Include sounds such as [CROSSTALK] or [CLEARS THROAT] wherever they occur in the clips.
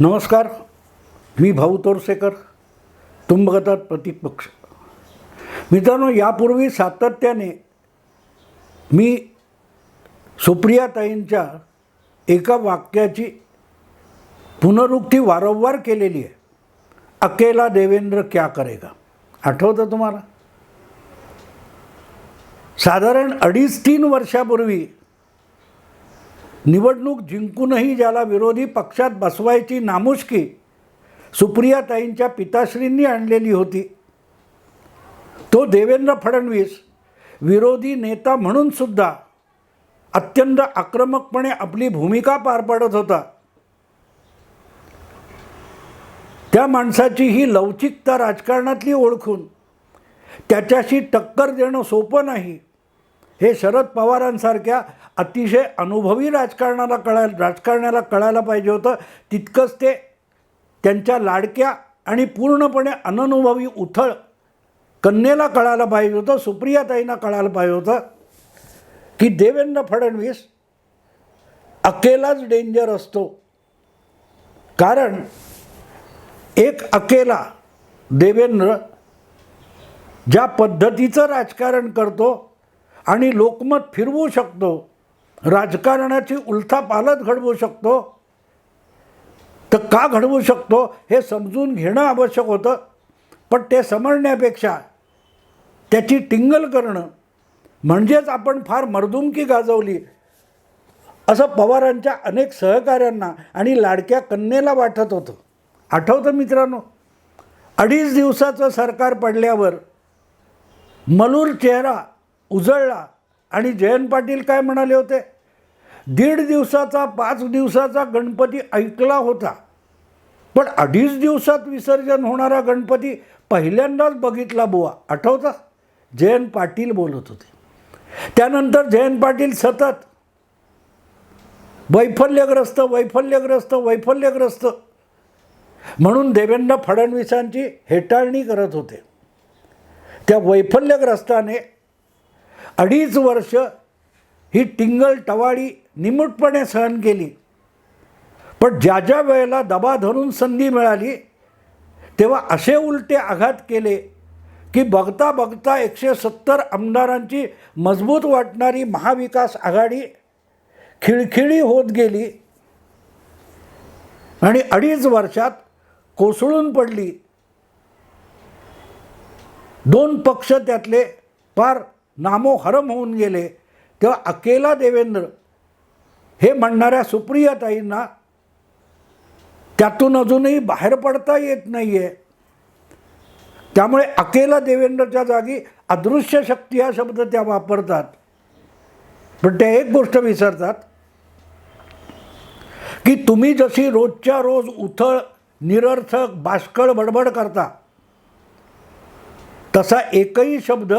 नमस्कार मी भाऊ तोरसेकर तुंबगतात प्रतिपक्ष. प्रतीक पक्ष मित्रांनो यापूर्वी सातत्याने मी सुप्रियाताईंच्या एका वाक्याची पुनरुक्ती वारंवार केलेली आहे. अकेला देवेंद्र क्या करेगा? आठवतं तुम्हाला? साधारण अडीच तीन वर्षापूर्वी निवडणूक जिंकूनही ज्याला विरोधी पक्षात बसवायची नामुष्की सुप्रियाताईंच्या पिताश्रींनी आणलेली होती. तो देवेंद्र फडणवीस विरोधी नेता म्हणून सुद्धा अत्यंत आक्रमकपणे आपली भूमिका पार पाडत होता. त्या माणसाची ही लवचिकता राजकारणातली ओळखून त्याच्याशी टक्कर देणं सोपं नाही. हे शरद पवारांसारख्या अतिशय अनुभवी राजकारणाला कळायला राजकारण्याला कळायला पाहिजे होतं. तितकंच ते त्यांच्या लाडक्या आणि पूर्णपणे अननुभवी उथळ कन्येला कळायला पाहिजे होतं सुप्रियाताईंना कळायला पाहिजे होतं की देवेंद्र फडणवीस अकेलाच डेंजर असतो. कारण एक अकेला देवेंद्र ज्या पद्धतीचं राजकारण करतो आणि लोकमत फिरवू शकतो. राजकारणाची उलथापालत घडवू शकतो. तर का घडवू शकतो हे समजून घेणं आवश्यक होतं. पण ते समजण्यापेक्षा त्याची टिंगल करणं म्हणजेच आपण फार मर्दुमकी गाजवली. असं पवारांच्या अनेक सहकाऱ्यांना आणि लाडक्या कन्येला वाटत होतं. आठवतं मित्रांनो? अडीच दिवसाचं सरकार पडल्यावर मलूर चेहरा उजळला. आणि जयंत पाटील काय म्हणाले होते? दीड दिवसाचा पाच दिवसाचा गणपती ऐकला होता. पण अडीच दिवसात विसर्जन होणारा गणपती पहिल्यांदाच बघितला बुवा. आठवतं? जयंत पाटील बोलत होते. त्यानंतर जयंत पाटील सतत वैफल्यग्रस्त वैफल्यग्रस्त वैफल्यग्रस्त म्हणून देवेंद्र फडणवीसांची हेटाळणी करत होते. त्या वैफल्यग्रस्ताने अडीच वर्ष ही टिंगल टवाळी निमूटपणे सहन केली. पण ज्या ज्या वेळेला दबा धरून संधी मिळाली तेव्हा असे उलटे आघात केले की बघता बघता एकशे सत्तर आमदारांची मजबूत वाटणारी महाविकास आघाडी खिळखिळी होत गेली आणि अडीच वर्षात कोसळून पडली. दोन पक्ष त्यातले फार नामोहरम होऊन गेले. तेव्हा अकेला देवेंद्र हे म्हणणाऱ्या सुप्रियाताईंना त्यातून अजूनही बाहेर पडता येत नाही आहे त्यामुळे अकेला देवेंद्रच्या जागी अदृश्य शक्ती हा शब्द त्या वापरतात. पण त्या एक गोष्ट विसरतात की तुम्ही जशी रोजच्या रोज उथळ निरर्थक बाष्कळ बडबड करता तसा एकही शब्द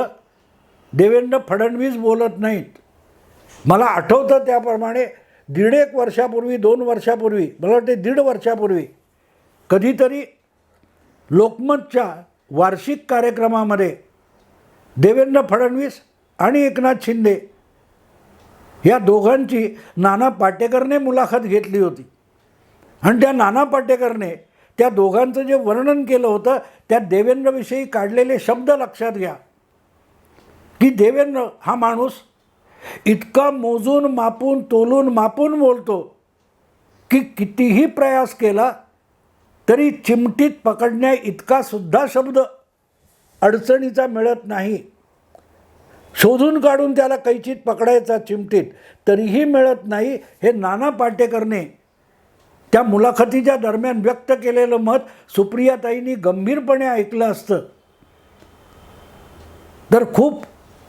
देवेंद्र फडणवीस बोलत नाहीत. मला आठवतं त्याप्रमाणे दीड एक वर्षापूर्वी दोन वर्षापूर्वी मला वाटते दीड वर्षापूर्वी कधीतरी लोकमतच्या वार्षिक कार्यक्रमामध्ये देवेंद्र फडणवीस आणि एकनाथ शिंदे या दोघांची नाना पाटेकरने मुलाखत घेतली होती. आणि त्या नाना पाटेकरने त्या दोघांचं जे वर्णन केलं होतं त्या देवेंद्रविषयी काढलेले शब्द लक्षात घ्या. की देवेंद्र हा माणूस इतका मोजून मापून तोलून मापून बोलतो की कितीही प्रयास केला तरी चिमटीत पकडण्या इतका सुद्धा शब्द अडचणीचा मिळत नाही. शोधून काढून त्याला कैचीत पकडायचा चिमटीत तरीही मिळत नाही हे नाना पाटेकरने त्या मुलाखतीच्या दरम्यान व्यक्त केलेलं मत सुप्रियाताईंनी गंभीरपणे ऐकलं असतं. तर खूप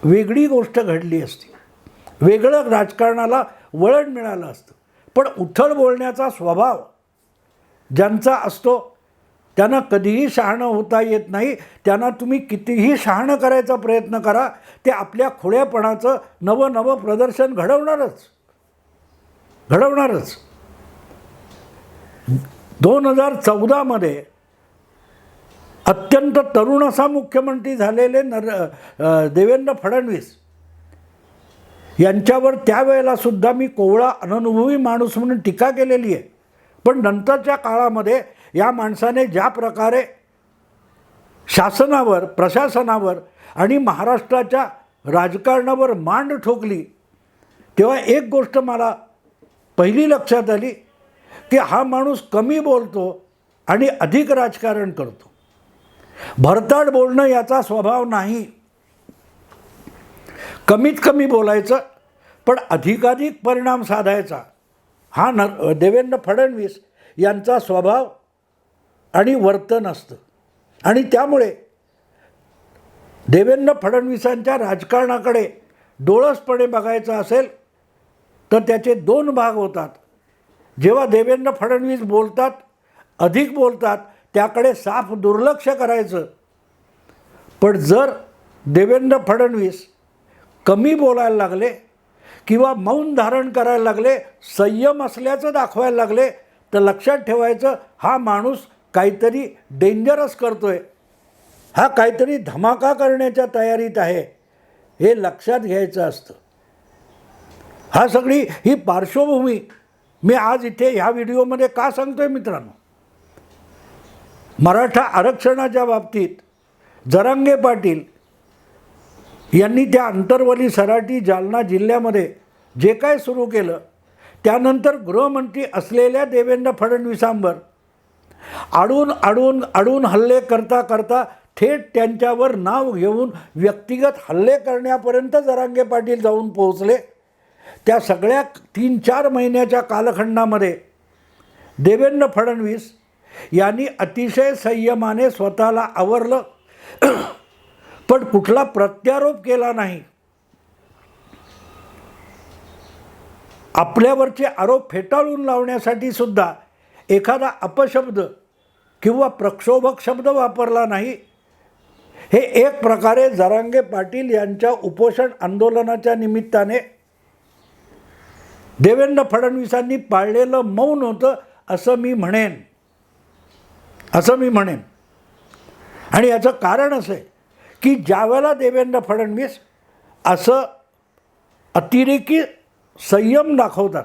वेगळी गोष्ट घडली असती. वेगळं राजकारणाला वळण मिळालं असतं. पण उथळ बोलण्याचा स्वभाव ज्यांचा असतो त्यांना कधीही शहाणं होता येत नाही. त्यांना तुम्ही कितीही शहाणं करायचा प्रयत्न करा ते आपल्या खोड्यापणाचं नवं नवं प्रदर्शन घडवणारच. घडवणारच. दोन हजार चौदामध्ये अत्यंत तरुण असा मुख्यमंत्री झालेले नर देवेंद्र फडणवीस. यांच्यावर त्यावेळेला सुद्धा मी कोवळा अननुभवी माणूस म्हणून टीका केलेली आहे. पण नंतरच्या काळामध्ये या माणसाने ज्या प्रकारे शासनावर प्रशासनावर आणि महाराष्ट्राच्या राजकारणावर मांड ठोकली तेव्हा एक गोष्ट मला पहिली लक्षात आली की हा माणूस कमी बोलतो आणि अधिक राजकारण करतो. भरताड बोलणं याचा स्वभाव नाही. कमीत कमी बोलायचं पण अधिकाधिक परिणाम साधायचा. हा न देवेंद्र फडणवीस यांचा स्वभाव आणि वर्तन असतं. आणि त्यामुळे देवेंद्र फडणवीसांच्या राजकारणाकडे डोळसपणे बघायचं असेल तर त्याचे दोन भाग होतात. जेव्हा देवेंद्र फडणवीस बोलतात अधिक बोलतात त्याकडे साफ दुर्लक्ष करायचं. पण जर देवेंद्र फडणवीस कमी बोलायला लागले किंवा मौन धारण करायला लागले संयम असल्याचं दाखवायला लागले तर लक्षात ठेवायचं हा माणूस काहीतरी डेंजरस करतो आहे हा काहीतरी धमाका करण्याच्या तयारीत आहे. हे लक्षात घ्यायचं असतं. हा सगळी ही पार्श्वभूमी मी आज इथे ह्या व्हिडिओमध्ये का सांगतो आहे मित्रांनो? मराठा आरक्षणाच्या बाबतीत जरांगे पाटील यांनी त्या अंतरवली सराटी जालना जिल्ह्यामध्ये जे काय सुरू केलं त्यानंतर गृहमंत्री असलेल्या देवेंद्र फडणवीसांवर आडून आडून आडून हल्ले करता करता थेट त्यांच्यावर नाव घेऊन व्यक्तिगत हल्ले करण्यापर्यंत जरांगे पाटील जाऊन पोहोचले. त्या सगळ्या तीन चार महिन्याच्या कालखंडामध्ये देवेंद्र फडणवीस यांनी अतिशय संयमाने स्वतःला आवरलं. [CLEARS THROAT] पण कुठला प्रत्यारोप केला नाही. आपल्यावरचे आरोप फेटाळून लावण्यासाठी सुद्धा एखादा अपशब्द किंवा प्रक्षोभक शब्द वापरला नाही. हे एक प्रकारे जरांगे पाटील यांच्या उपोषण आंदोलनाच्या निमित्ताने देवेंद्र फडणवीसांनी पाळलेलं मौन होतं असं मी म्हणेन. असं मी म्हणेन. आणि याचं कारण असं आहे की ज्यावेळेला देवेंद्र फडणवीस असं अतिरेकी संयम दाखवतात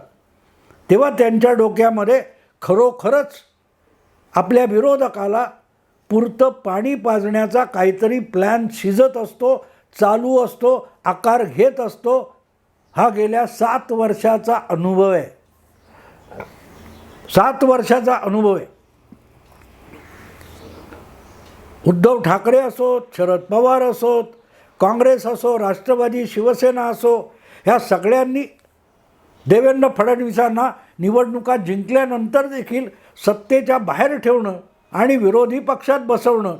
तेव्हा त्यांच्या डोक्यामध्ये खरोखरच आपल्या विरोधकाला पुरतं पाणी पाजण्याचा काहीतरी प्लॅन शिजत असतो चालू असतो आकार घेत असतो हा गेल्या सात वर्षाचा अनुभव आहे. सात वर्षाचा अनुभव आहे. उद्धव ठाकरे असोत शरद पवार असोत काँग्रेस असो राष्ट्रवादी शिवसेना असो ह्या सगळ्यांनी देवेंद्र फडणवीसांना निवडणुका जिंकल्यानंतर देखील सत्तेच्या बाहेर ठेवणं आणि विरोधी पक्षात बसवणं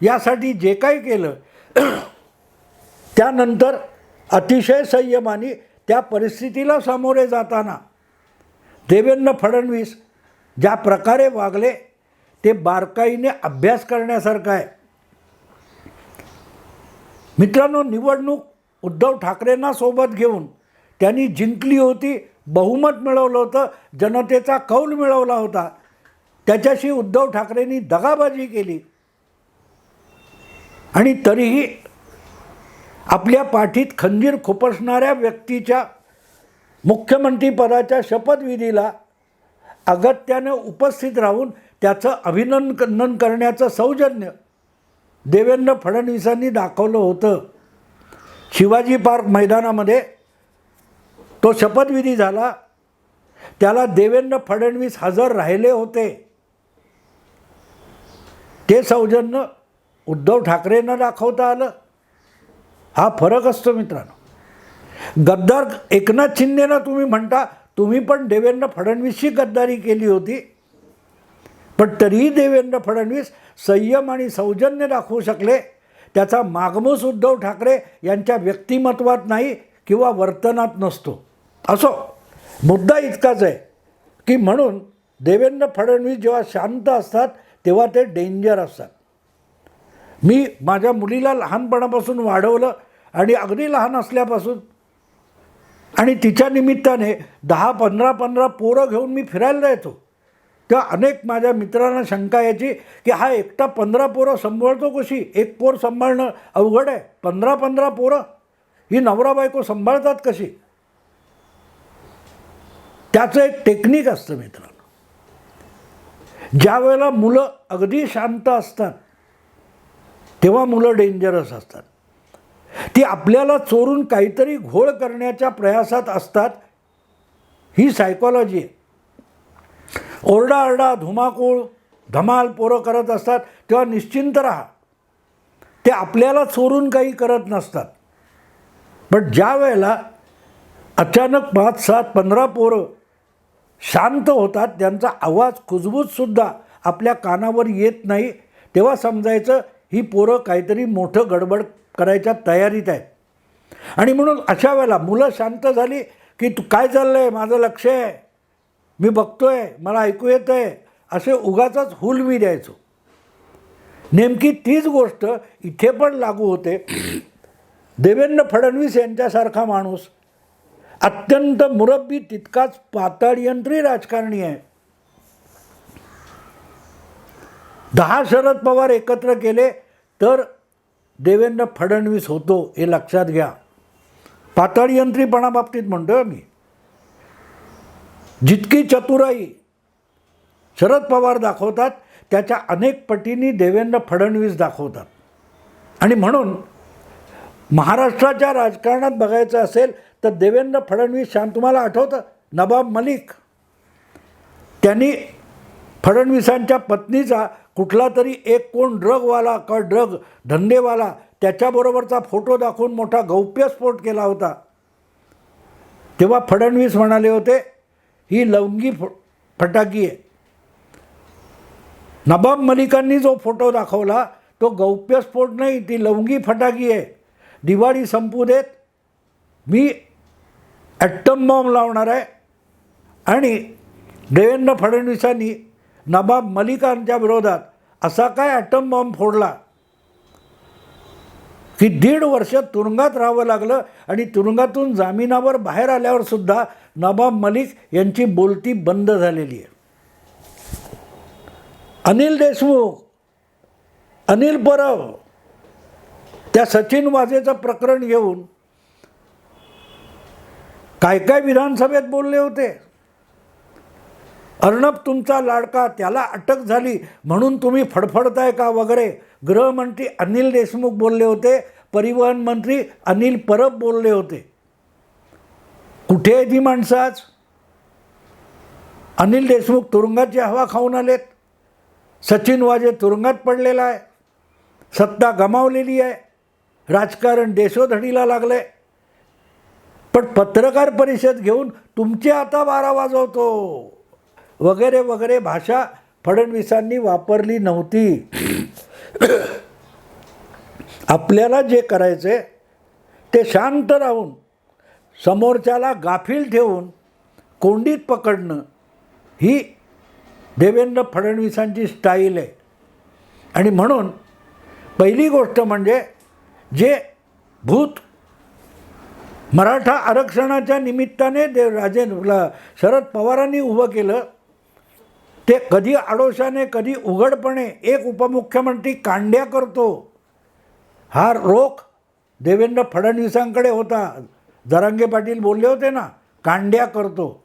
यासाठी जे काही केलं [CLEARS THROAT] त्यानंतर अतिशय संयमाने त्या परिस्थितीला सामोरे जाताना देवेंद्र फडणवीस ज्या प्रकारे वागले ते बारकाईने अभ्यास करण्यासारखं आहे. मित्रांनो निवडणूक उद्धव ठाकरेंना सोबत घेऊन त्यांनी जिंकली होती बहुमत मिळवलं होतं जनतेचा कौल मिळवला होता. त्याच्याशी उद्धव ठाकरेंनी दगाबाजी केली. आणि तरीही आपल्या पाठीत खंजीर खुपसणाऱ्या व्यक्तीच्या मुख्यमंत्रीपदाच्या शपथविधीला अगत्यानं उपस्थित राहून त्याचं अभिनंदन करण्याचं सौजन्य. देवेंद्र फडणवीसांनी दाखवलं होतं. शिवाजी पार्क मैदानामध्ये तो शपथविधी झाला. त्याला देवेंद्र फडणवीस हजर राहिले होते. ते सौजन्य उद्धव ठाकरेंना दाखवता आलं. हा फरक असतो मित्रांनो. गद्दार एकनाथ शिंदेना तुम्ही म्हणता तुम्ही पण देवेंद्र फडणवीसशी गद्दारी केली होती. पण तरीही देवेंद्र फडणवीस संयम आणि सौजन्य दाखवू शकले. त्याचा मागमूस उद्धव ठाकरे यांच्या व्यक्तिमत्वात नाही किंवा वर्तनात नसतो. असो मुद्दा इतकाच आहे की म्हणून देवेंद्र फडणवीस जेव्हा शांत असतात तेव्हा ते डेंजर असतात. मी माझ्या मुलीला लहानपणापासून वाढवलं आणि अगदी लहान असल्यापासून आणि तिच्या निमित्ताने दहा पंधरा पंधरा पोरं घेऊन मी फिरायला जायचो. तेव्हा अनेक माझ्या मित्रांना शंका यायची की हा एकटा पंधरा पोरं सांभाळतो कशी? एक पोर सांभाळणं अवघड आहे. पंधरा पंधरा पोरं? ही नवरा बायको सांभाळतात कशी? त्याचं एक टेक्निक असतं मित्रांनो. ज्या वेळेला मुलं अगदी शांत असतात तेव्हा मुलं डेंजरस असतात. ती आपल्याला चोरून काहीतरी घोळ करण्याच्या प्रयासात असतात ही सायकॉलॉजी आहे. ओरडाओरडा धुमाकूळ धमाल पोरं करत असतात तेव्हा निश्चिंत राहा. ते आपल्याला चोरून काही करत नसतात. पण ज्या वेळेला अचानक पाच सात पंधरा पोरं शांत होतात त्यांचा आवाज खुजबूजसुद्धा आपल्या कानावर येत नाही तेव्हा समजायचं ही पोरं काहीतरी मोठं गडबड करायच्या तयारीत आहेत. आणि म्हणून अशा वेळेला मुलं शांत झाली की तू काय चाललं आहे माझं लक्ष आहे. मी बघतोय मला ऐकू येतं आहे असे उगाचाच हुल मी द्यायचो. नेमकी तीच गोष्ट इथे पण लागू होते. देवेंद्र फडणवीस यांच्यासारखा माणूस. अत्यंत मुरब्बी तितकाच पाताळयंत्री राजकारणी आहे. दहा शरद पवार एकत्र केले तर देवेंद्र फडणवीस होतो हे लक्षात घ्या. पाताळयंत्रीपणाबाबतीत म्हणतोय मी. जितकी चतुराई शरद पवार दाखवतात त्याच्या अनेक पटींनी देवेंद्र फडणवीस दाखवतात. आणि म्हणून महाराष्ट्राच्या राजकारणात बघायचं असेल तर देवेंद्र फडणवीस शांत तुम्हाला आठवतं? नवाब मलिक. त्यांनी फडणवीसांच्या पत्नीचा कुठला तरी एक कोण ड्रगवाला का ड्रग धंदेवाला त्याच्याबरोबरचा फोटो दाखवून मोठा गौप्यस्फोट केला होता. तेव्हा फडणवीस म्हणाले होते ही लवंगी फ फटाकी आहे. नबाब मलिकांनी जो फोटो दाखवला तो गौप्यस्फोट नाही ती लवंगी फटाकी आहे. दिवाळी संपू देत मी ॲटम बॉम्ब लावणार आहे. आणि देवेंद्र फडणवीसांनी नबाब मलिकांच्या विरोधात असा काय ॲटम बॉम्ब फोडला? की दीड वर्ष तुरुंगात राहावं लागलं आणि तुरुंगातून जामिनावर बाहेर आल्यावर सुद्धा नवाब मलिक यांची बोलती बंद झालेली आहे. अनिल देशमुख अनिल परब त्या सचिन वाजेचं प्रकरण घेऊन काय काय विधानसभेत बोलले होते? अर्णब तुमचा लाडका त्याला अटक झाली. म्हणून तुम्ही फडफडताय का वगैरे? गृहमंत्री अनिल देशमुख बोलले होते. परिवहन मंत्री अनिल परब बोलले होते. कुठे आहे ती माणसं आज? अनिल देशमुख तुरुंगाची हवा खाऊन आलेत. सचिन वाजे तुरुंगात पडलेला आहे. सत्ता गमावलेली आहे. राजकारण देशोधडीला लागलं आहे पण पत्रकार परिषद घेऊन तुमचे आता बारा वाजवतो. वगैरे वगैरे भाषा फडणवीसांनी वापरली नव्हती. आपल्याला जे करायचे ते शांत राहून समोरच्याला गाफील ठेवून कोंडीत पकडणं ही देवेंद्र फडणवीसांची स्टाईल आहे. आणि म्हणून पहिली गोष्ट म्हणजे जे भूत मराठा आरक्षणाच्या निमित्ताने देव राजेंद्र शरद पवारांनी उभं केलं ते कधी आडोशाने कधी उघडपणे एक उपमुख्यमंत्री कांड्या करतो. हा रोख देवेंद्र फडणवीसांकडे होता. जरांगे पाटील बोलले होते ना कांड्या करतो.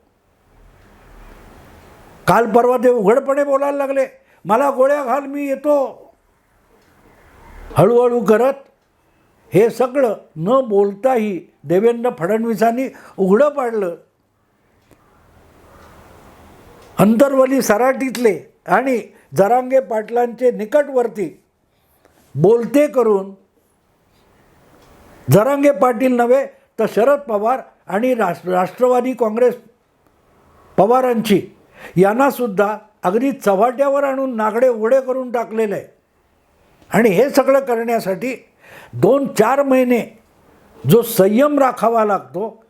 काल परवा ते उघडपणे बोलायला लागले. मला गोळ्या घाल मी येतो. हळूहळू करत हे सगळं न बोलताही देवेंद्र फडणवीसांनी उघडं पाडलं. अंतरवली सराटीतले आणि जरांगे पाटलांचे निकटवर्ती बोलते करून जरांगे पाटील नव्हे तर शरद पवार आणि राष्ट्र राष्ट्रवादी काँग्रेस पवारांची यांनासुद्धा अगदी चव्हाट्यावर आणून नागडे उघडे करून टाकलेलं. आहे आणि हे सगळं करण्यासाठी दोन चार महिने जो संयम राखावा लागतो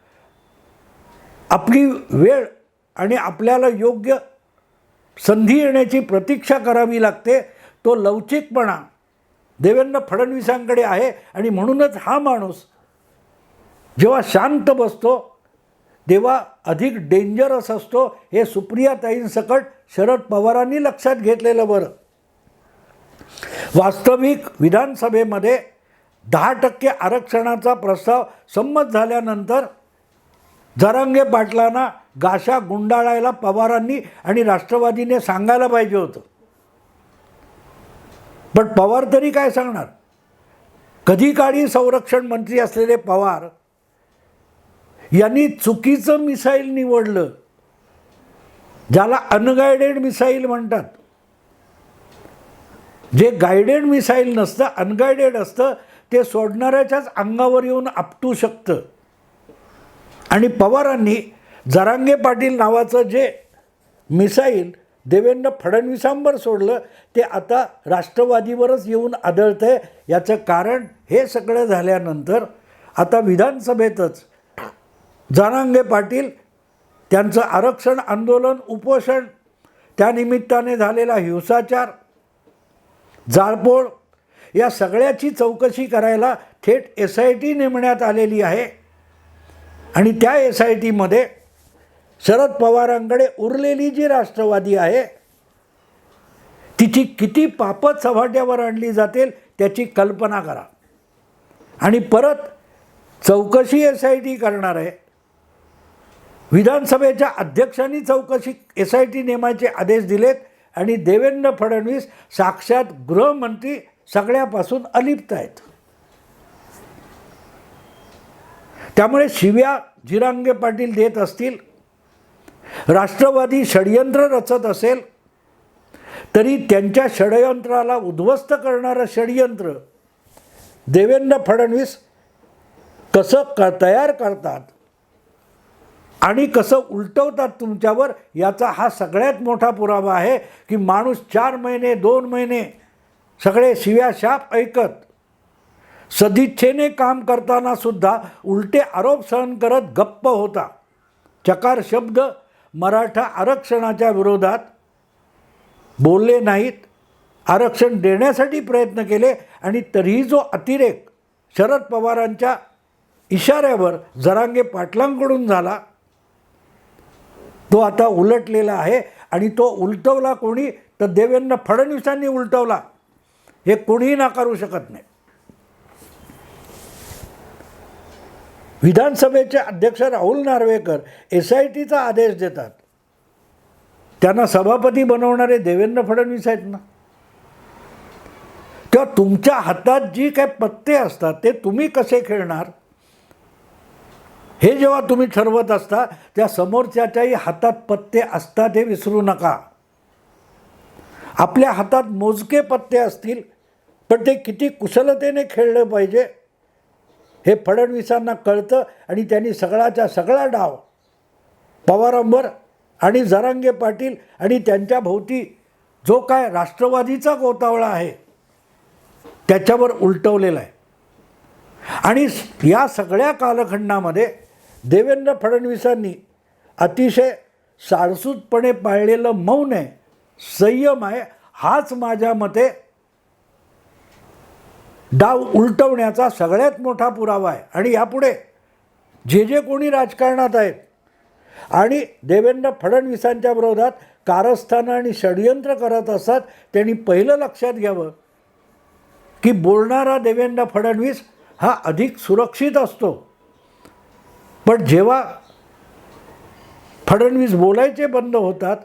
आपली वेळ आणि आपल्याला योग्य संधी येण्याची प्रतीक्षा करावी लागते तो लवचिकपणा देवेंद्र फडणवीसांकडे आहे. आणि म्हणूनच हा माणूस जेव्हा शांत बसतो तेव्हा अधिक डेंजरस असतो हे सुप्रियाताईंसकट शरद पवारांनी लक्षात घेतलेलं बरं. वास्तविक विधानसभेमध्ये दहा टक्के आरक्षणाचा प्रस्ताव संमत झाल्यानंतर जरांगे पाटलांना गाशा गुंडाळायला पवारांनी आणि राष्ट्रवादीने सांगायला पाहिजे होतं. पण पवार तरी काय सांगणार? कधी काळी संरक्षण मंत्री असलेले पवार यांनी चुकीचं मिसाईल निवडलं ज्याला अनगायडेड मिसाईल म्हणतात. जे गायडेड मिसाईल नसतं अनगायडेड असतं ते सोडणाऱ्याच्याच अंगावर येऊन आपटू शकतं. आणि पवारांनी जरांगे पाटील नावाचं जे मिसाईल देवेंद्र फडणवीसांवर सोडलं ते आता राष्ट्रवादीवरच येऊन आदळतंय. याचं कारण हे सगळं झाल्यानंतर आता विधानसभेतच जरांगे पाटील त्यांचं आरक्षण आंदोलन उपोषण त्यानिमित्ताने झालेला हिंसाचार जाळपोळ या सगळ्याची चौकशी करायला थेट एस आय टी नेमण्यात आलेली आहे. आणि त्या एस आय टीमध्ये शरद पवारांकडे उरलेली जी राष्ट्रवादी आहे तिची किती पापत चव्हाट्यावर आणली जातील त्याची कल्पना करा. आणि परत चौकशी एस आय टी करणार आहे. विधानसभेच्या अध्यक्षांनी चौकशी एस आय टी नेमायचे आदेश दिलेत आणि देवेंद्र फडणवीस साक्षात गृहमंत्री सगळ्यापासून अलिप्त आहेत. त्यामुळे शिव्या जिरांगे पाटील देत असतील राष्ट्रवादी षडयंत्र रचत असेल तरी त्यांच्या षडयंत्राला उद्ध्वस्त करणारं षडयंत्र देवेंद्र फडणवीस कसं क तयार करतात आणि कसं उलटवतात तुमच्यावर याचा हा सगळ्यात मोठा पुरावा आहे की माणूस चार महिने दोन महिने सगळे शिव्या शाप ऐकत सदिच्छेने काम करताना सुद्धा उलटे आरोप सहन करत गप्प होता. चकार शब्द मराठा आरक्षणाच्या विरोधात बोलले नाहीत. आरक्षण देण्यासाठी प्रयत्न केले आणि तरीही जो अतिरेक शरद पवारांच्या इशाऱ्यावर जरांगे पाटलांकडून झाला तो आता उलटलेला आहे आणि तो उलटवला कोणी? तर देवेंद्र फडणवीसांनी उलटवला. हे कोणीही नाकारू शकत नाही. विधानसभेचे अध्यक्ष राहुल नार्वेकर एस आय टीचा आदेश देतात. त्यांना सभापती बनवणारे देवेंद्र फडणवीस आहेत ना? तेव्हा तुमच्या हातात जी काय पत्ते असतात ते तुम्ही कसे खेळणार? हे जेव्हा तुम्ही ठरवत असता त्या समोरच्याच्याही हातात पत्ते असतात हे विसरू नका. आपल्या हातात मोजके पत्ते असतील पण ते किती कुशलतेने खेळलं पाहिजे हे फडणवीसांना कळतं आणि त्यांनी सगळाच्या सगळा डाव पवारांवर आणि जरांगे पाटील आणि त्यांच्या भोवती जो काय राष्ट्रवादीचा गोतावळा आहे त्याच्यावर उलटवलेला आहे. आणि या सगळ्या कालखंडामध्ये देवेंद्र फडणवीसांनी अतिशय सारसूतपणे पाळलेलं मौन आहे संयम आहे हाच माझ्या मते डाव उलटवण्याचा सगळ्यात मोठा पुरावा आहे. आणि यापुढे जे जे कोणी राजकारणात आहेत आणि देवेंद्र फडणवीसांच्या विरोधात कारस्थानं आणि षडयंत्र करत असतात त्यांनी पहिलं लक्षात घ्यावं की बोलणारा देवेंद्र फडणवीस हा अधिक सुरक्षित असतो. पण जेव्हा फडणवीस बोलायचे बंद होतात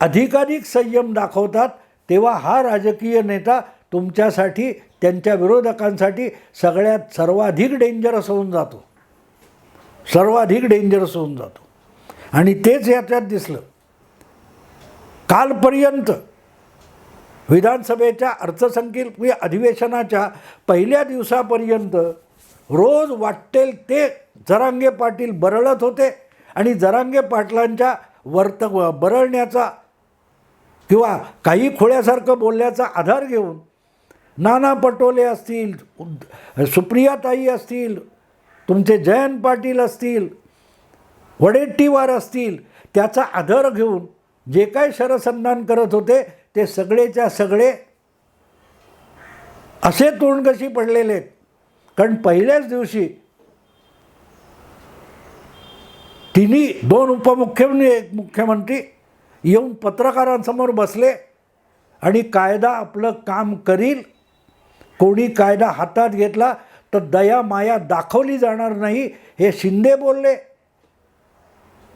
अधिकाधिक संयम दाखवतात तेव्हा हा राजकीय नेता तुमच्यासाठी त्यांच्या विरोधकांसाठी सगळ्यात सर्वाधिक डेंजरस होऊन जातो. सर्वाधिक डेंजरस होऊन जातो. आणि तेच याच्यात दिसलं. कालपर्यंत विधानसभेच्या अर्थसंकल्पीय अधिवेशनाच्या पहिल्या दिवसापर्यंत रोज वाटेल ते जरांगे पाटील बरळत होते आणि जरांगे पाटलांच्या वर्त बरळण्याचा किंवा काही खोळ्यासारखं बोलण्याचा आधार घेऊन नाना पटोले असतील सुप्रियाताई असतील तुमचे जयंत पाटील असतील वडेट्टीवार असतील त्याचा आधार घेऊन जे काय शरसंधान करत होते ते सगळेच्या सगळे असे तोंडकशी पडलेले आहेत. कारण पहिल्याच दिवशी तिन्ही दोन उपमुख्यमंत्री मुख्यमंत्री येऊन पत्रकारांसमोर बसले आणि कायदा आपलं काम करील कोणी कायदा हातात घेतला तर दया माया दाखवली जाणार नाही. हे शिंदे बोलले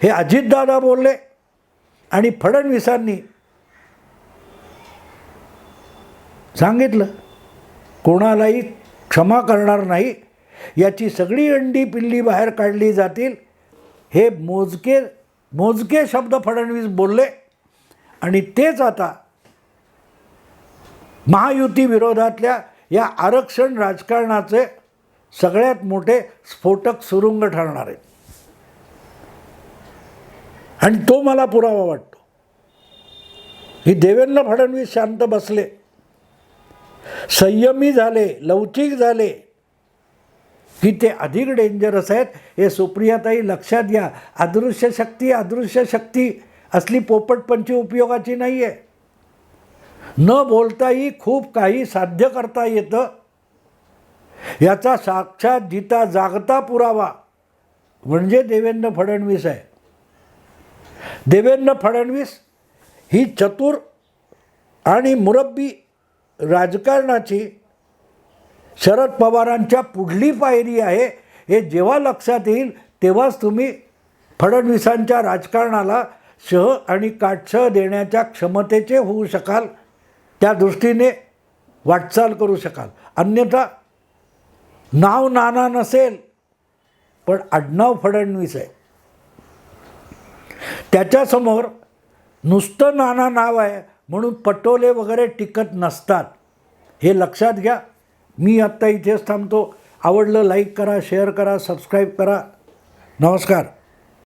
हे अजितदादा बोलले आणि फडणवीसांनी सांगितलं कोणालाही क्षमा करणार नाही. याची सगळी अंडी पिल्ली बाहेर काढली जातील. हे मोजके मोजके शब्द फडणवीस बोलले. आणि तेच आता महायुती विरोधातल्या या आरक्षण राजकारणाचे सगळ्यात मोठे स्फोटक सुरुंग ठरणार. आहेत आणि तो मला पुरावा वाटतो. ही देवेंद्र फडणवीस शांत बसले. संयमी झाले लवचिक झाले. की ते अधिक डेंजरस आहेत हे सुप्रियाताई लक्षात घ्या. अदृश्य शक्ती अदृश्य शक्ती असली पोपटपंची उपयोगाची नाही आहे न बोलताही खूप काही साध्य करता येतं. याचा साक्षात जिता जागता पुरावा म्हणजे देवेंद्र फडणवीस आहे. देवेंद्र फडणवीस ही चतुर आणि मुरब्बी राजकारणाची शरद पवारांच्या पुढली पायरी आहे. हे जेव्हा लक्षात येईल तेव्हाच तुम्ही फडणवीसांच्या राजकारणाला शह आणि काटसह देण्याच्या क्षमतेचे होऊ शकाल. त्या दृष्टीने वाटचाल करू शकाल. अन्यथा नाव नाना नसेल पण आडनाव फडणवीस आहे. त्याच्यासमोर नुसतं नाना नाव आहे म्हणून पटोले वगैरे टिकत नसतात. हे लक्षात घ्या. मी आत्ता इथेच थांबतो. आवडलं लाईक करा शेअर करा सबस्क्राईब करा. नमस्कार.